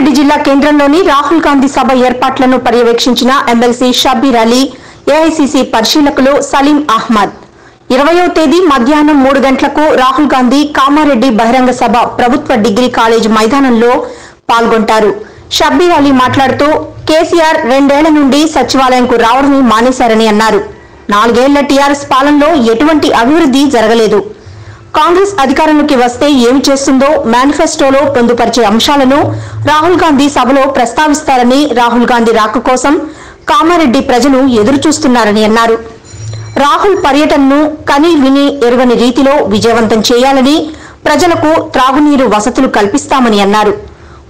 జిల్లా కేంద్రంలోని రాహుల్ గాంధీ సభ ఏర్పాట్లను పర్యవేక్షించిన ఎమ్మెల్సీ షబీర్ అలీ ఏఐసిసి పరిశీలకులు సలీం అహ్మద్. ఇరవయో తేదీ మధ్యాహ్నం మూడు గంటలకు రాహుల్ గాంధీ కామారెడ్డి బహిరంగ సభ ప్రభుత్వ డిగ్రీ కాలేజ్ మైదానంలో పాల్గొంటారు. షబ్బీర్ అలీ మాట్లాడుతూ కేసీఆర్ రెండేళ్ళ నుండి సచివాలయంకు రావడమే మానేశారని అన్నారు. నాలుగేళ్ళ టీఆర్ఎస్ పాలనలో ఎటువంటి అభివృద్ధి జరగలేదు. కాంగ్రెస్ అధికారంలోకి వస్తే ఏమి చేస్తుందో మేనిఫెస్టోలో పొందుపరిచే అంశాలను రాహుల్ గాంధీ సభలో ప్రస్తావిస్తారని రాహుల్ గాంధీ రాక కోసం కామారెడ్డి ప్రజలు ఎదురు చూస్తున్నారని అన్నారు. రాహుల్ పర్యటనను కని విని ఎరుగని రీతిలో విజయవంతం చేయాలని ప్రజలకు త్రాగునీరు వసతులు కల్పిస్తామని అన్నారు.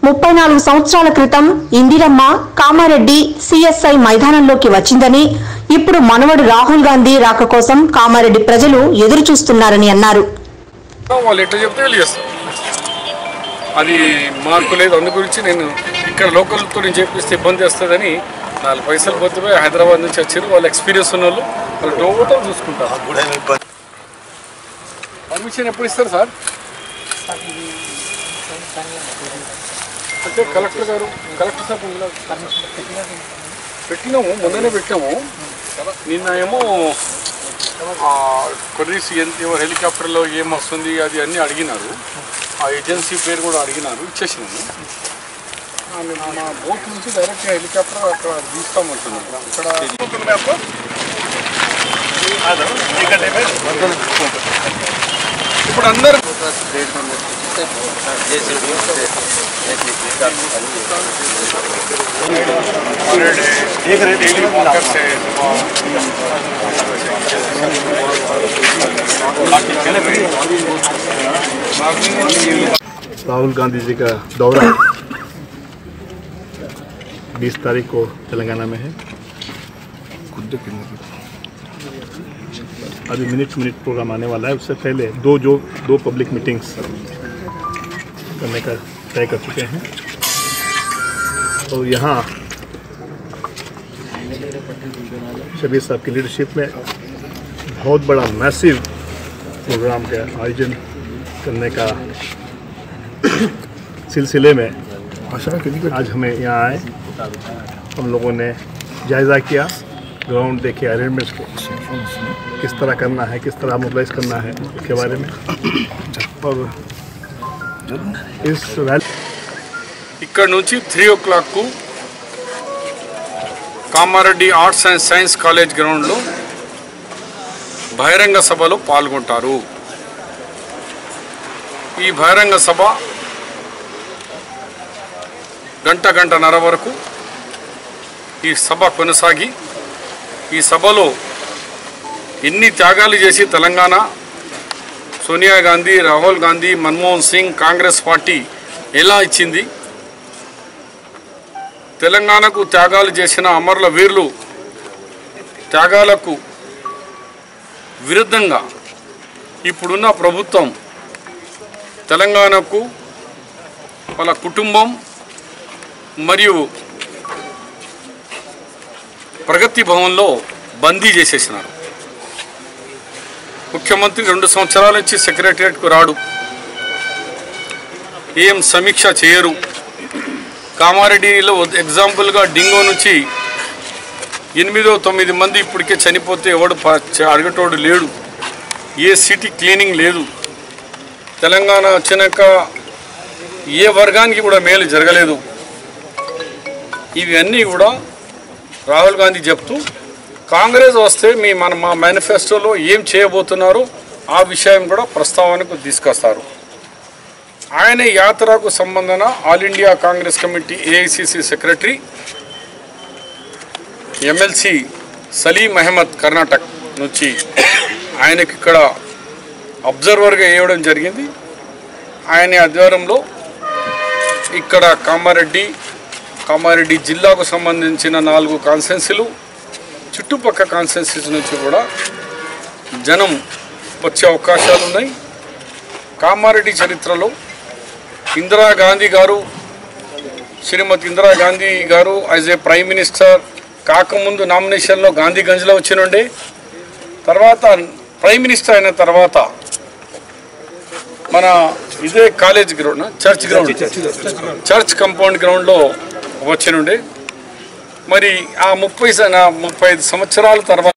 ముప్పై నాలుగు సంవత్సరాల క్రితం ఇందిరమ్మ కామారెడ్డి సిఎస్ఐ మైదానంలోకి వచ్చిందని ఇప్పుడు మనవడు రాహుల్ గాంధీ రాక కోసం కామారెడ్డి ప్రజలు ఎదురుచూస్తున్నారని అన్నారు. వాళ్ళు ఎట్లా చెప్తే వెళ్ళి అది మార్పు లేదు. అందు గురించి నేను ఇక్కడ లోకల్తో నేను చెప్పిస్తే ఇబ్బంది వస్తుందని నాలుగు పైసలు పోతే హైదరాబాద్ నుంచి వచ్చారు. వాళ్ళు ఎక్స్పీరియన్స్ ఉన్న వాళ్ళు వాళ్ళు టోటల్ చూసుకుంటారు. పర్మిషన్ ఎప్పుడు ఇస్తారు సార్? అంటే కలెక్టర్ గారు కలెక్టర్ సార్ పెట్టినాము. మొన్ననే పెట్టాము. నిన్న ఏమో కొద్దిస్ ఎంత హెలికాప్టర్లో ఏం వస్తుంది అది అన్నీ అడిగినారు ఆ ఏజెన్సీ పేరు కూడా అడిగినారు నిన్న మా బోట్ నుంచి డైరెక్ట్ హెలికాప్టర్ అక్కడ తీస్తామంటున్నాను అక్కడ ఇప్పుడు అందరు राहुल गांधी जी का दौरा 20 तारीख को तेलंगाना में है। अभी मिनट मिनट प्रोग्राम आने वाला है। उससे पहले दो जो, दो पब्लिक मीटिंग्स करने का तय कर चुके हैं। तो यहाँ शबीर साहब की लीडरशिप में बहुत बड़ा मैसिव प्रोग्राम का आयोजन करने का सिलसिले में आज हमें यहाँ आए हम लोगों ने जायज़ा किया ग्राउंड देखे अरेंजमेंट्स को किस तरह करना है किस तरह मोबिलाइज करना है उसके बारे में और इस रैली ఇక్కడ నుంచి three oh క్లాక్కు Kamareddy arts and science college గ్రౌండ్లో బహిరంగ సభలో పాల్గొంటారు. ఈ బహిరంగ సభ గంట గంటన్నర వరకు ఈ సభ కొనసాగి ఈ సభలో ఎన్ని త్యాగాలు చేసి తెలంగాణ సోనియా గాంధీ రాహుల్ గాంధీ మన్మోహన్ సింగ్ కాంగ్రెస్ పార్టీ ఎలా ఇచ్చింది తెలంగాణకు త్యాగాలు చేసిన అమరుల వీరులు త్యాగాలకు విరుద్ధంగా ఇప్పుడున్న ప్రభుత్వం తెలంగాణకు వాళ్ళ కుటుంబం మరియు ప్రగతి భవన్లో బందీ చేసేసినారు. ముఖ్యమంత్రి రెండు సంవత్సరాల నుంచి సెక్రటరియట్కు రాడు. ఏం సమీక్ష చేయరు. కామారెడ్డిలో ఎగ్జాంపుల్గా డింగో నుంచి ఎనిమిదో తొమ్మిది మంది ఇప్పటికే చనిపోతే ఎవడు అడగటోడు లేడు. ఏ సిటీ క్లీనింగ్ లేదు. తెలంగాణ వచ్చినాక ఏ వర్గానికి కూడా మేలు జరగలేదు. ఇవన్నీ కూడా రాహుల్ గాంధీ చెప్తూ కాంగ్రెస్ వస్తే మీ మన మా మేనిఫెస్టోలో ఏం చేయబోతున్నారో ఆ విషయం కూడా ప్రస్తావనకు తీసుకొస్తారు. ఆయన యాత్రకు సంబంధన all India Congress committee AICC secretary MLC Salim Ahmed Karnataka నుంచి ఆయనకి ఇక్కడ అబ్జర్వర్గా వేయడం జరిగింది. ఆయన ఆధ్వర్యంలో ఇక్కడ కామారెడ్డి కామారెడ్డి జిల్లాకు సంబంధించిన నాలుగు కాన్సెన్సీలు చుట్టుపక్క కాన్సెన్సీస్ నుంచి కూడా జనం వచ్చే అవకాశాలు ఉన్నాయి కామారెడ్డి చరిత్రలో ఇందిరాగాంధీ గారు శ్రీమతి ఇందిరాగాంధీ గారు యాజ్ ఏ ప్రైమ్ మినిస్టర్ కాకముందు నామినేషన్లో గాంధీగంజ్లో వచ్చినుండే తర్వాత ప్రైమ్ మినిస్టర్ అయిన తర్వాత మన ఇదే college ground church ground church compound గ్రౌండ్లో వచ్చినుండే మరి ఆ ముప్పై ముప్పై ఐదు సంవత్సరాల తర్వాత